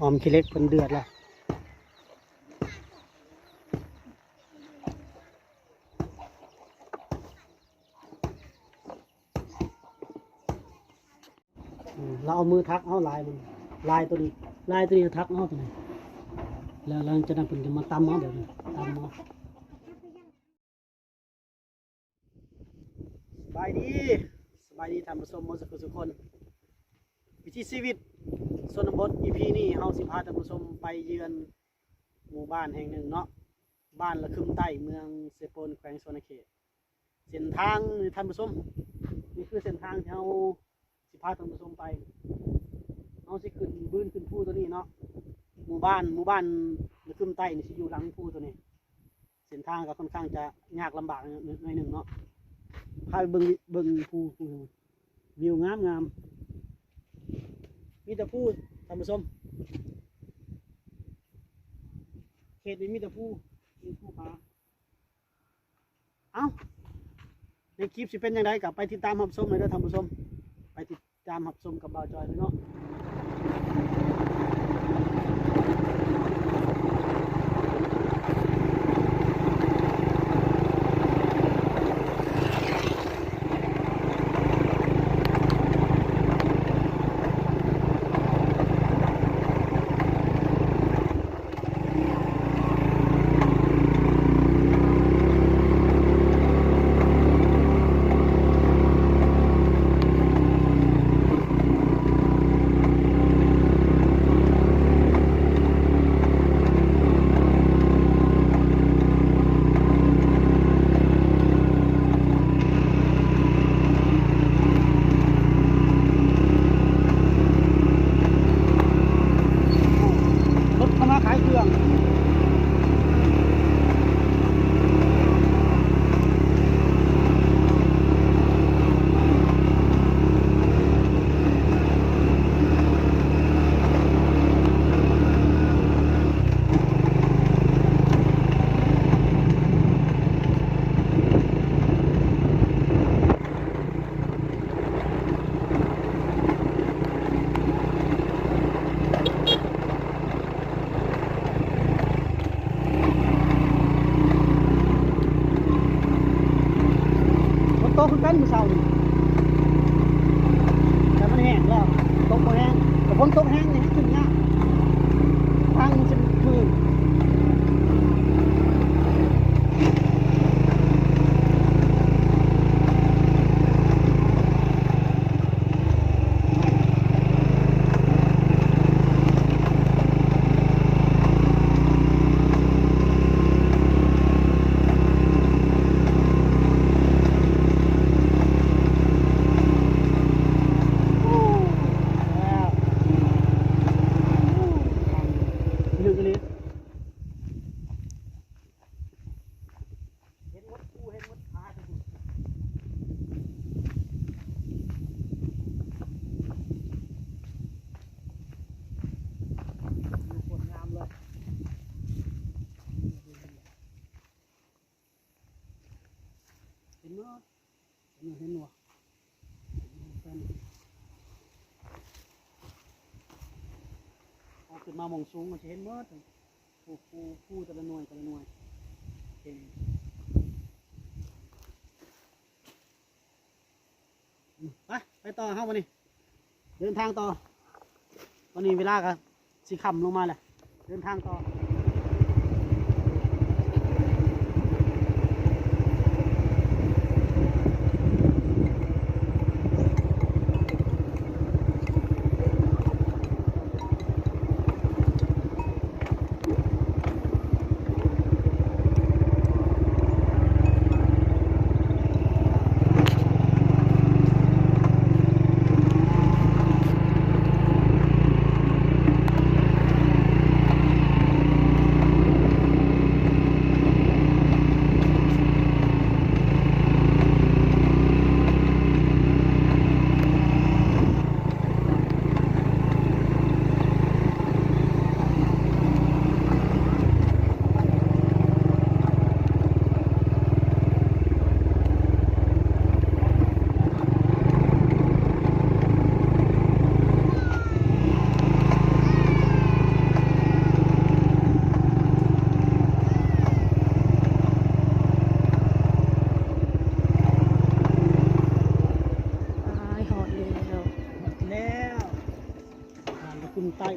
ออมขี้เล็กเป็นเดือดแล้วเราเอามือทักเอาลายมันลายตัวนี้ลายตัวนี้ทักเอาตัวนี้แล้วหลังจากนั้นเป็นจะมาตำเอาแบบนี้ตำเอาสบายดีสบายดีทำผสมมดสกุสุคน วิถีชีวิต ชนบท EP นี้เฮาสิพาท่านผู้ชมไปเยือนหมู่บ้านแห่งหนึ่งเนาะบ้านละคึมใต้เมืองเซโปนแขวงสวนเขตเส้นทางท่านผู้ชมนี่คือเส้นทางที่เฮาสิพาท่านผู้ชมไปเฮาสิขึ้นบื้นขึ้นภูตัวนี้เนาะหมู่บ้านหมู่บ้านละคึมใต้นี่สิอยู่หลังภูตัวนี้เส้นทางก็ค่อนข้างจะยากลำบากหน่อยหนึ่งเนาะพาไปเบิ่งเบิ่งภูภูวิวงามงาม มีแต่ผู้ท่านผู้ชมเขตนี้มีแต่ผู้มีผู้พาเอ้าในคลิปสิเป็นยังไงกลับไปติดตามหับชมเลยนะท่านผู้ชม ไปติดตามหับชมกับบ่าวจอยเลยเนาะ ฝนตกขึ้นเป็นมือเช้านี่แต่มันแห้งแล้วตกบ่แห้งแต่ฝนตกแห้งนี่ให้ขึ้นยากทางมันจะคือ แล้วลึกเลยเห็นมดกูเห็นมดขาทุกคนดูผลงามเลยเห็นมั้ย เห็นมั้ยเห็นมั้ยเห็นเอาขึ้นมามองสูงมันจะเห็นหมดผู้ผู้ผู้แต่ละหน่วยแต่ละหน่วยเห็นไปไปต่อเข้าวันนี้เดินทางต่อวันนี้เวลาก็สิคำลงมาแหละเดินทางต่อ ใต้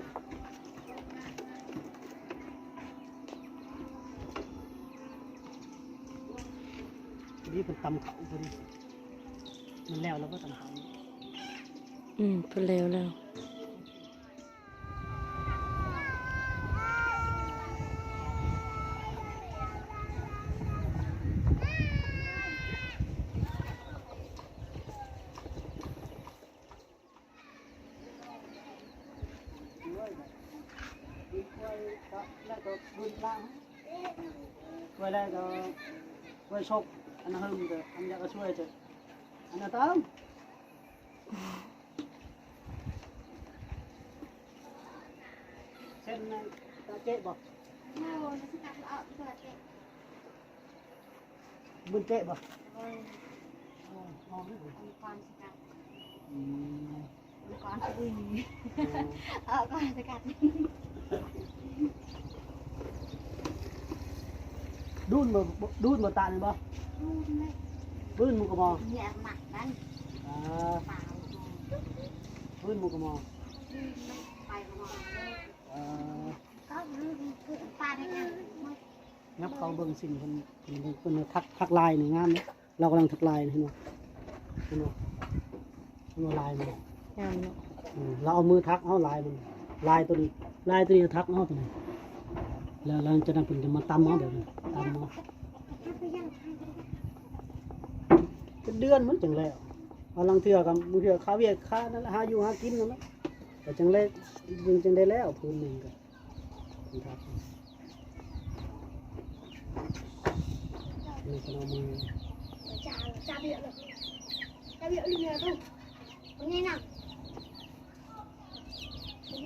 นี่เป็นตำเขาพอดีมันแล้วแล้วก็ตำเขาอืมเป็นแล้วแล้ว แล้วก็บุญล่างช่วยแล้วก็ช่วยชกอันนั้น หึมเถอะอันนี้ก็ช่วยเถอะอันนั้นเติมเส้นนั้นตาเจ๊บอกไม่โอนสกัดเอาเปิดเองบุญเจ๊บอกโอ้ยอ๋ออ๋อนี่ผมมีความสกัดอืมมีความสวิงเออก่อนสกัดดูนบ่ดูนบ่ตานี่บ่ดูไม่บืนหมูกระมอเนี่ยหมักนั่นอ่าเปล่าบืนหมูกระมอดูไม่ไปประมาณเลยอ่าก็ลืมคือปลาได้ไงไม่งับเขาเบิ่งสิ่งเพิ่นเพิ่นเพิ่นทักทักลายนี่งามเนาะเรากำลังทักลายนี่เห็นบ่เห็นบ่เห็นบ่ลายมัน งามเนาะอืมเราเอามือทักเอาลายมันลายตัวนี้ลายตัวนี้ทักเอาตัวนี้แล้วเราจะนำเพิ่นจะมาตำเอาแบบนี้ตำเอาถ้าไปยังไงเป็นเดือนมันจังแล้วเอาลังเทื่อกับมือเทื่อข้าวเวียดค่านั่นแหละหาอยู่หากินนั่นแหละแต่จังเลยจึงจังได้แล้วพื้นหนึงก็ทักนี่ก็เอามือจ่าจ่าเบี้ยเลยจ่าเบี้ยเลยเนี่ย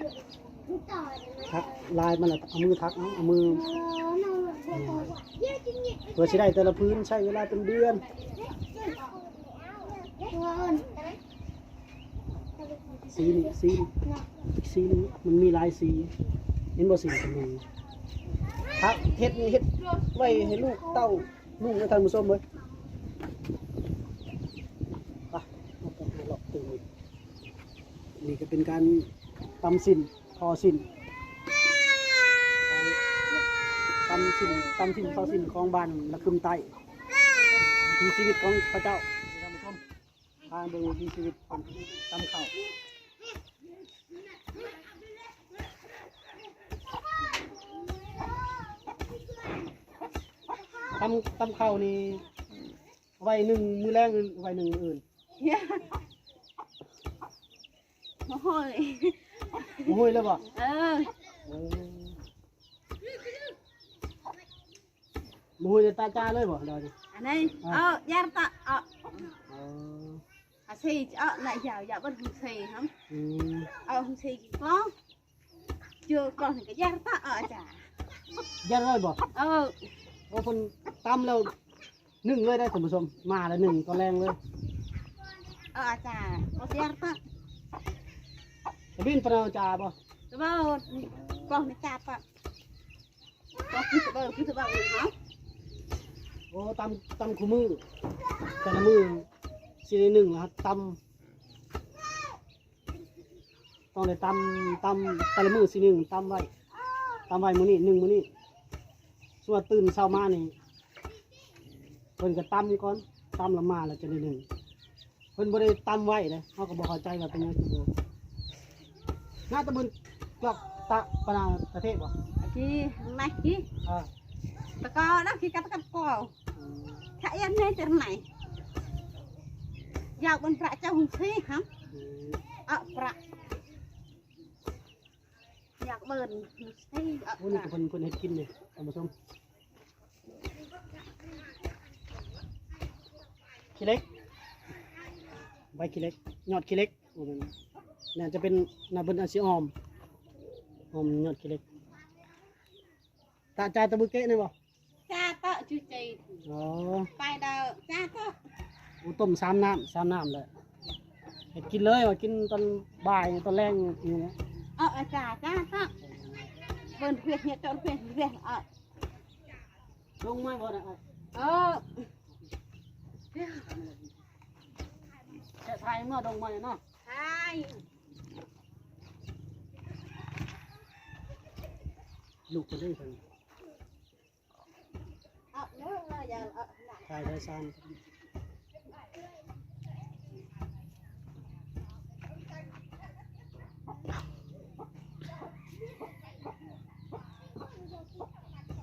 ทุกวันนี้นะต่อเลยทักลายมันละเอามือทักเอาเอามือโอ้โหเยอะจริงเนี่ยเพื่อสิได้แต่ละพื้นใช้เวลาเป็นเดือนตัวอ่อนสีนี่สีนี่อีกสีหนึงมันมีหลายสีเห็นบ่สีตรงนี้ทักเฮ็ดนี่เฮ็ดไว้ให้ลูกเต้าลูกให้ท่านผู้ชมเว้ยไปเอาไปหาเลาะตรงนี้นี่ก็เป็นการ ตำสินทอสินตำสินตำสินทอสินของบ้านละคึมใต้ที่ชีวิตของพระเจ้าท่านผู้ชมทางดูทีชีวิตคนตำเข่าตำตำเข่านี่ไว้หนึ่งมือแรงหรือไว้หนึ่งมืออื่น โอ้ย โอ้ยแล้วบ่เออเออโอ้ยตาจ้าเลยบ่เดี๋ยวนี้อันนี้เออยาตะเออเอออาซีเออไหนยาวยาวเป็นหุ่นซีครับอืมเออหุ่นซีกี่กล้องเจอกล้องถึงก็ยาตะเออจ้ะยันเลย บ่เออโอ้คนตำแล้วหนึ่งเลยได้ท่านผู้ชมมาแล้วหนึ่งตองเบ้าตะตะบินปะกล้องไม่จับอะกล้องคือตัวเบอร์คือตัวเบอร์เนาโอ้ตำตำคู่มือแต่ละมือสีหนึ่งนะครับตำต้องได้ตำตำแต่ละมือสีหนึ่งตำไว้ตำไว้มือนี้หนึ่งมือนี้ส่วนตื่นเช้ามานี่เพิ่นก็ตำก่อนตำละมาแล้วจะได้หนึ่งเพิ่นบ่ได้ตำไว้เลยเขาก็บ่เข้าใจว่าเป็นยังคือ บ่น่าตะบุญกลอกตะปะนาประเทศบ่ที่ไหนที่อ่าตะกอนะที่กัดกัดกออืมถ้าเอ็นในจะไหนอยากเป็นพระเจ้าหุ่นซีครับอืมเออประอยากเบิร์นให้เออโอ้นี่ก็เพิ่นเพิ่นเฮ็ดกินเลยท่านผู้ชมขี้เล็กใบขี้เล็กยอดขี้เล็กโอ้นั่ นน่าจะเป็นน่าเป็นอาชีออมออมยอดขี้เล็กตาจาตะบุเกะนี่บ่จ้าเตอะจุใจอ๋อไปเดาจ้าเตอะโอ้ต้มสามน้ำสามน้ำเลยเฮ็ดกินเลยว่ากินตอนบ่ายตอนแรงนี่นะเออจ้าจ้าเตอะเบิร์นเพียรเนี่ยจนเพียรเพียรเออลงมาบ่ได้เออแค่ทายเมื่อดงมาเนาะใช่ ลูกจะได้เพิ่นเอาเนื้อเราอย่าเอาหนักชายได้ซ่าน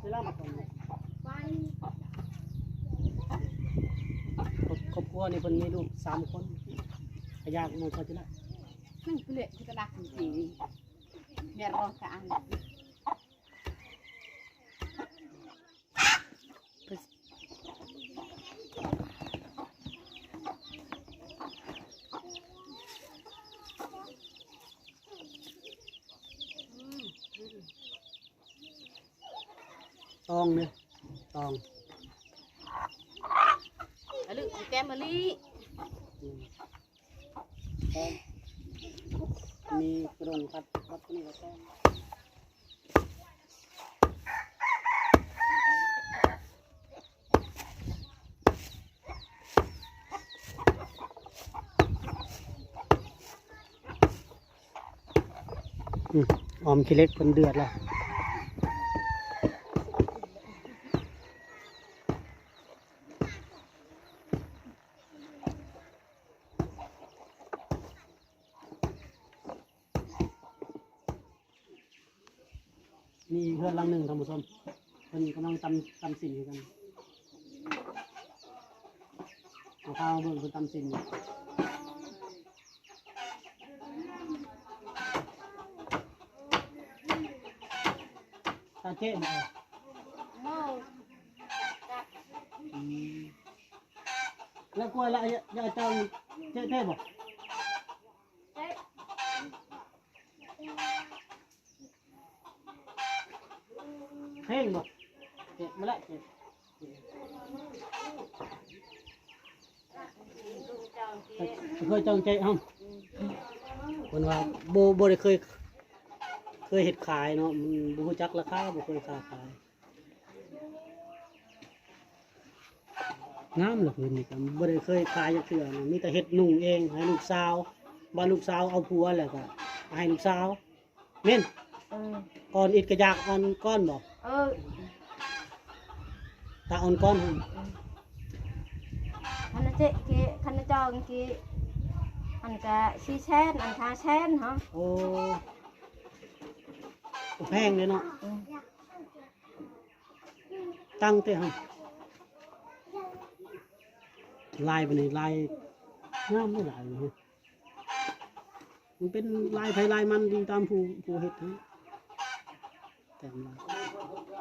เวลามาก่อนไปครอบครัวนี่เพิ่นมีลูกสามคนขยากหมันเขาจะละมันเปลือกที่กระดาษจริงๆเดี๋ยว ตองเนี่ยตองแล้วลึกแก้มมะลิอืมตองมีกระดงครับครับนี่ก็ตองอืมออมขี้เล็กเป็นเดือดแล้ว มีเพื่อนหลังหนึ่งท่านผู้ชมเพิ่นกำลังตำตำสิ่งอยู่กันเอาข้าวเบิ่งเพิ่นตำสิ่งอยู่ตาเจ๊บ่โม่อืมแล้วกล้วยละยายเจ้าเจ๊เจ๊บ่ เพ่งบ่เจ๊มาละเจ๊เคยจองใจเอ้าคนว่าโบโบได้เคย เคยเห็ดขายเนาะมันบ่รู้จักราคาบ่เคยค้าขายงามเหลือเกินนี่ก็บ่ได้เคยขายจักเทื่อนะมีแต่เฮ็ดนุ่งเองให้ลูกสาวบ้านลูกสาวเอาผัวแล้วก็ให้ลูกสาวแม่นเออก่อนอิดกระยากอ่อนก้อนบ่เออตาอ่อนก้ อนหั่นคันนะเจ๊กี้คันนะจองกี้อันกะชีแช่นอันทาแช่นฮะโอ้แพงเลยเนาะอืมตั้งเต้ฮะลายไปนี่ลายงามไม่หลายเลยฮะมันเป็นลายไผลายมันดีตามผู้ผู้เฮ็ดทั้งแต่งลาย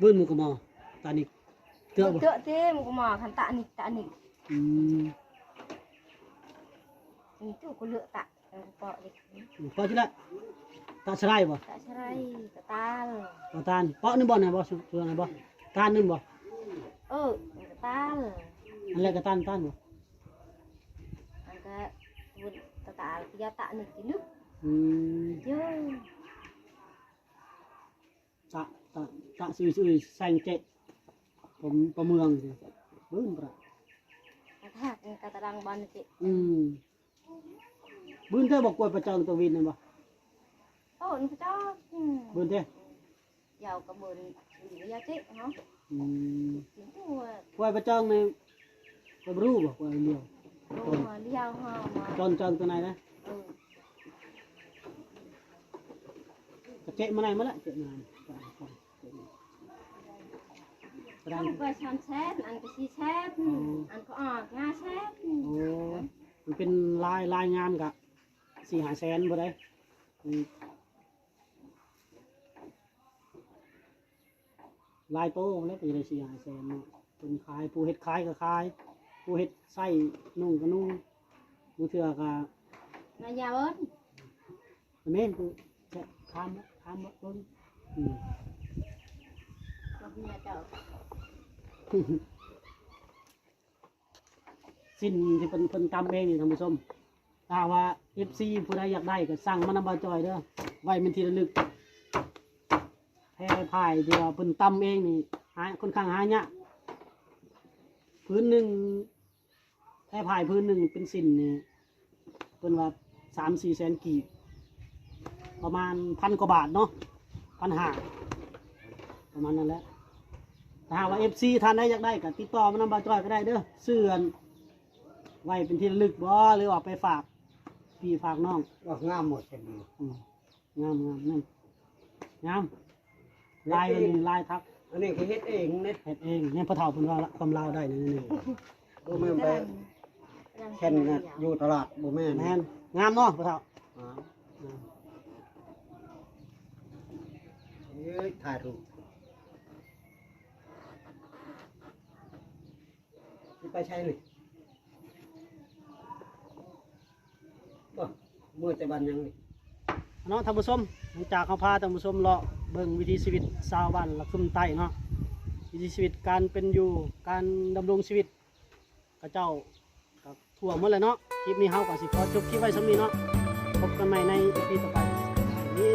ซุยแซงเจ็ดผมประเมืองสิบืนประกระทากกระตะดังบอลจิอืมบืนเธอบอกกล้วยประจองตัววินนั่นบ่โอ้นี่พระเจ้าอืมบืนเด้ยาวกระเบินยาจิเนาะอืมกินตัวกล้วยประจองในก็บ่รู้บ่กล้วยเดียว ตัวเลี้ยวห้ามา จ อนจองตัวไหนนะเออกระเจ๊มาไหนมาละเจ๊มาไหนกระดังอันก็ชันแชทอันก็ชีแชทอันก็ออกงาแชทโอ้มันเป็นลายลายงานกะสี่หาแสนบ่ได้อืมลายโตแล้วก็จะได้สี่หาแสนเนาะเป็นขายผู้เฮ็ดขายก็ขายผู้เฮ็ดไส้นุ่งก็นุ่งมือเถื่อกะนายาเอิ้นแม่นผู้จะทำทำบ่เบิ่งอืมเมียเจ้า สิ้นที่เพิ่นเพิ่นตำเองนี่ท่านผู้ชมถ้าว่า FC ผู้ใดอยากได้ก็สั่งมานำบาจอยเด้อไว้เป็นที่ระลึกแพร่พายที่ว่าเพิ่นตำเองนี่หาค่อนข้างหายากพื้นหนึ่งแพร่พายพื้นหนึ่งเป็นสินนี่เพิ่นว่าสามสี่แสนกีบประมาณพันกว่าบาทเนาะพันห้าประมาณนั้นแหละ ถ้าหากว่า FC ท่านใดอยากได้ก็ติดต่อมานำบาจอยก็ได้เด้อเสื้อนไว้เป็นที่ระลึกบ่หรือว่าไปฝากพี่ฝากน้องก็งามหมดกันดีอืมงามงามนั่นงามลายมันนี่ลายทักอันนี้ก็เฮ็ดเองเน็ตเฮ็ดเองเนี่ยพระเฒ่าเพิ่นว่าละความลาวได้นี่นี่บ่แม่นไปแค่นน่ะอยู่ตลาดบ่แม่นแม่นงามเนาะพระเฒ่าอ่าเอ้ยถ่ายรูป ไปใช้นี่บ่เมื่อแต่บันยังนี่เนาะท่านผู้ชมหลังจากเขาพาท่านผู้ชมเลาะเบิ่งวิถีชีวิตชาวบ้านละคุมใต้เนาะวิถีชีวิตการเป็นอยู่การดำรงชีวิตกระเจ้ากับทั่วหมดเลยเนาะคลิปนี้เฮาก็สิขอจบคลิปไว้สำนี้เนาะพบกันใหม่ใน EP ต่อไปนี่